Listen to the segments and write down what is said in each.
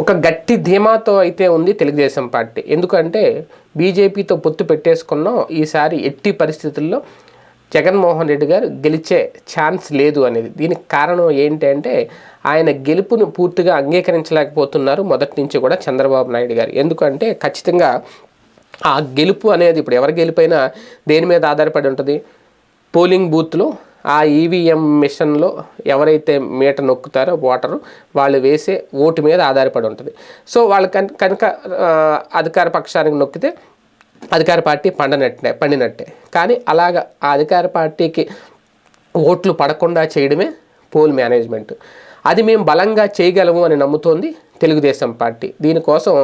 ఒక గట్టి ధీమాతో అయితే ఉంది తెలుగుదేశం పార్టీ. ఎందుకంటే బీజేపీతో పొత్తు పెట్టేసుకున్నాం. ఈసారి ఎట్టి పరిస్థితుల్లో జగన్మోహన్ రెడ్డి గారు గెలిచే ఛాన్స్ లేదు అనేది. దీనికి కారణం ఏంటి అంటే ఆయన గెలుపును పూర్తిగా అంగీకరించలేకపోతున్నారు మొదటి నుంచి కూడా చంద్రబాబు నాయుడు గారు. ఎందుకంటే ఖచ్చితంగా ఆ గెలుపు అనేది ఇప్పుడు ఎవరి గెలుపైనా దేని మీద ఆధారపడి ఉంటుంది? పోలింగ్ బూత్లో ఆ ఈవీఎం మిషన్లో ఎవరైతే మీట నొక్కుతారో ఓటరు వాళ్ళు వేసే ఓటు మీద ఆధారపడి ఉంటుంది. సో వాళ్ళు కన్- కనుక అధికార పక్షానికి నొక్కితే అధికార పార్టీ పండనట్టే పండినట్టే. కానీ అలాగ ఆ అధికార పార్టీకి ఓట్లు పడకుండా చేయడమే పోల్ మేనేజ్మెంట్. అది మేము బలంగా చేయగలము అని నమ్ముతోంది తెలుగుదేశం పార్టీ. దీనికోసం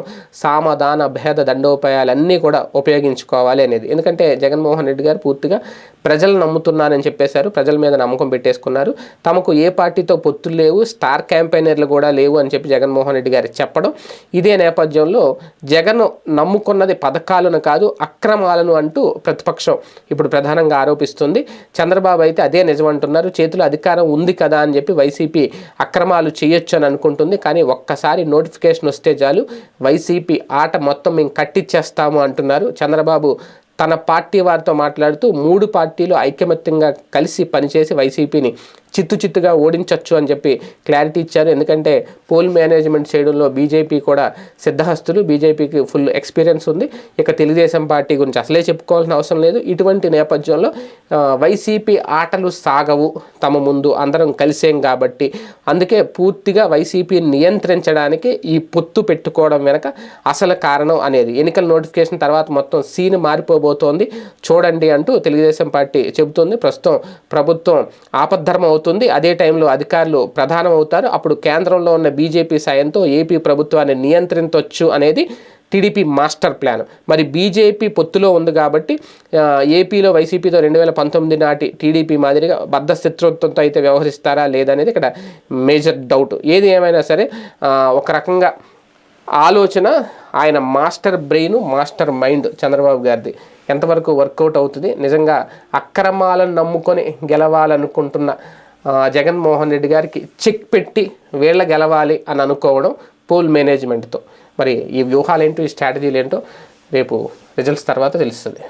సామధాన భేద దండోపాయాలన్నీ కూడా ఉపయోగించుకోవాలి అనేది. ఎందుకంటే జగన్మోహన్ రెడ్డి గారు పూర్తిగా ప్రజలు నమ్ముతున్నారని చెప్పేశారు. ప్రజల మీద నమ్మకం పెట్టేసుకున్నారు. తమకు ఏ పార్టీతో పొత్తులు లేవు స్టార్ క్యాంపెయినర్లు కూడా లేవు అని చెప్పి జగన్మోహన్ రెడ్డి గారు చెప్పడం ఇదే నేపథ్యంలో జగన్ నమ్ముకున్నది పథకాలను కాదు అక్రమాలను అంటూ ప్రతిపక్షం ఇప్పుడు ప్రధానంగా ఆరోపిస్తుంది. చంద్రబాబు అయితే అదే నిజం అంటున్నారు. చేతిలో అధికారం ఉంది కదా అని చెప్పి వైసీపీ అక్రమాలు చేయొచ్చు అని అనుకుంటుంది. కానీ ఒక్కసారి నోటిఫికేషన్ వస్తే చాలు. వైసీపీ ఆట మొత్తం మేము కట్టిచ్చేస్తాము అంటున్నారు. చంద్రబాబు తన పార్టీ వారితో మాట్లాడుతూ మూడు పార్టీలు ఐకమత్యంగా కలిసి పనిచేసి వైసీపీని చిత్తు చిత్తుగా ఓడించవచ్చు అని చెప్పి క్లారిటీ ఇచ్చారు. ఎందుకంటే పోల్ మేనేజ్మెంట్ చేయడంలో బీజేపీ కూడా సిద్ధహస్తులు. బీజేపీకి ఫుల్ ఎక్స్పీరియన్స్ ఉంది. ఇక తెలుగుదేశం పార్టీ గురించి అసలే చెప్పుకోవాల్సిన అవసరం లేదు. ఇటువంటి నేపథ్యంలో వైసీపీ ఆటలు సాగవు తమ ముందు. అందరం కలిసేం కాబట్టి. అందుకే పూర్తిగా వైసీపీని నియంత్రించడానికి ఈ పొత్తు పెట్టుకోవడం వెనక అసలు కారణం అనేది. ఎన్నికల నోటిఫికేషన్ తర్వాత మొత్తం సీన్ మారిపోబోతోంది. చూడండి అంటూ తెలుగుదేశం పార్టీ చెబుతోంది. ప్రస్తుతం ప్రభుత్వం ఆపద్ధర్మ అవుతుంది. అదే టైంలో అధికారులు ప్రధానం అవుతారు. అప్పుడు కేంద్రంలో ఉన్న బీజేపీ సాయంతో ఏపీ ప్రభుత్వాన్ని నియంత్రించవచ్చు అనేది టీడీపీ మాస్టర్ ప్లాన్. మరి బీజేపీ పొత్తులో ఉంది కాబట్టి ఏపీలో వైసీపీతో రెండు వేల పంతొమ్మిది నాటి టీడీపీ మాదిరిగా బద్ధ శత్రుత్వంతో అయితే వ్యవహరిస్తారా లేదనేది ఇక్కడ మేజర్ డౌట్. ఏది ఏమైనా సరే ఒక రకంగా ఆలోచన ఆయన master brain master mind Chandrababu గారిది. ఎంతవరకు వర్కౌట్ అవుతుంది? నిజంగా అక్రమాలను నమ్ముకొని గెలవాలనుకుంటున్న జగన్మోహన్ రెడ్డి గారికి చెక్ పెట్టి వీళ్ళ గెలవాలి అని అనుకోవడం పోల్ మేనేజ్మెంట్తో. మరి ఈ వ్యూహాలు ఏంటో ఈ స్ట్రాటజీలు ఏంటో రేపు రిజల్ట్స్ తర్వాత తెలుస్తుంది.